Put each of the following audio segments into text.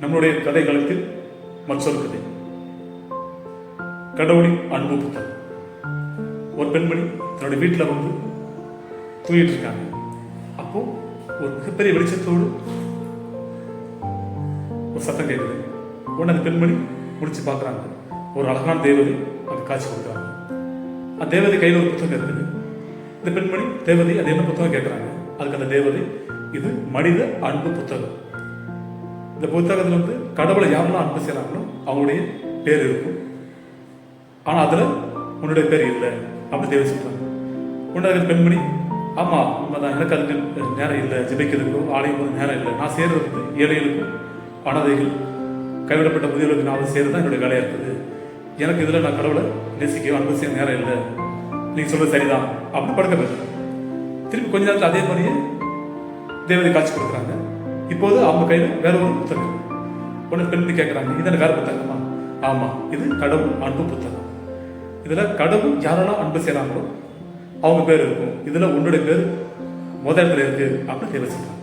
நம்மளுடைய கதைகளுக்கு மற்றொரு கதை. கடவுளின் அன்பு புத்தகம். ஒரு பெண்மணி தன்னுடைய வீட்டில் வந்து தூங்கிட்டு இருக்காங்க. அப்போ ஒரு மிகப்பெரிய வெளிச்சத்தோடு ஒரு சத்தம் கேட்குது. உடனே அந்த பெண்மணி முடிச்சு பார்க்குறாங்க. ஒரு அழகான தேவதை அங்கே காட்சி கொடுக்குறாங்க. அந்த தேவதை கையில் ஒரு புத்தகம் இருக்குது. இந்த பெண்மணி தேவதை அது என்ன புத்தகம் கேட்குறாங்க. அதுக்கு அந்த தேவதை இது மனித அன்பு புத்தகம். இந்த புத்தகத்தில் வந்து கடவுளை யாரெல்லாம் அன்பு செய்கிறாங்களோ அவங்களுடைய பேர் இருக்கும். ஆனால் அதில் உன்னுடைய பேர் இல்லை அப்படி தேவை சொல்கிறாங்க உடனே பெண்மணி ஆமாம் உண்மைதான் எனக்கு அதுக்கு நேரம் இல்லை ஜிபிக்கிறதுக்கோ ஆலயம் போது நேரம் இல்லை. நான் சேர்றது வந்து ஏழைகளுக்கும் அனாதைகள் கைவிடப்பட்ட முதியவர்களுக்கு நான் வந்து சேர்றது தான் என்னுடைய வேலையாக இருக்குது. எனக்கு இதில் நான் கடவுளை நேசிக்க அன்பு செய்ய நேரம் இல்லை. நீங்கள் சொல்றது சரிதான் அப்படி படுக்க போயிடுறேன் திருப்பி கொஞ்ச நேரத்தில் அதே மாதிரியே தேவதை காட்சி கொடுக்குறாங்க. இப்போது அவங்க கையில் வேற ஒரு புத்தகம். உடனே பெண்ணு கேட்குறாங்க இது வேற புத்தகமா? ஆமாம் இது கடவுள் அன்பு புத்தகம். இதில் கடவுள் யாரெல்லாம் அன்பு செய்கிறாங்களோ அவங்க பேர் இருக்கும். இதில் உன்னுடைய பேர் முத இடத்துல இருக்கு அப்படின்னு தேவை சொல்கிறாங்க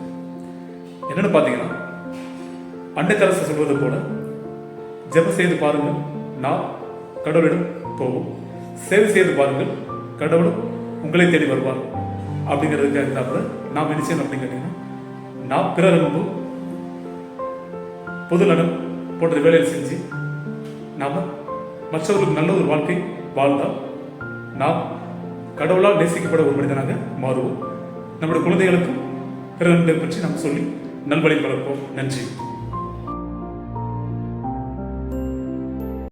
என்னன்னு பார்த்தீங்கன்னா அன்னைக்கரசு சொல்வது போல ஜெபம் செய்து பாருங்கள் நான் கடவுளிடம் போவோம். சேவை செய்து பாருங்கள் கடவுளும் உங்களை தேடி வருவார். அப்படிங்கிறதுக்காக இருந்தாப்புல நாம் என்ன செய்யணும் அப்படின்னு கேட்டீங்கன்னா நாம் பிறர் அன்பு பொது நலம் போன்ற வேலையை செஞ்சு நாம் மற்றவர்களுக்கு நல்ல ஒரு வாழ்க்கை வாழ்ந்தால் நாம் கடவுளால் நேசிக்கப்பட ஒரு மனிதனாக மாறுவோம். நம்முடைய குழந்தைகளுக்கும் பிறர் அன்பை பற்றி நாம் சொல்லி நல்வழி வளர்ப்போம். நன்றி.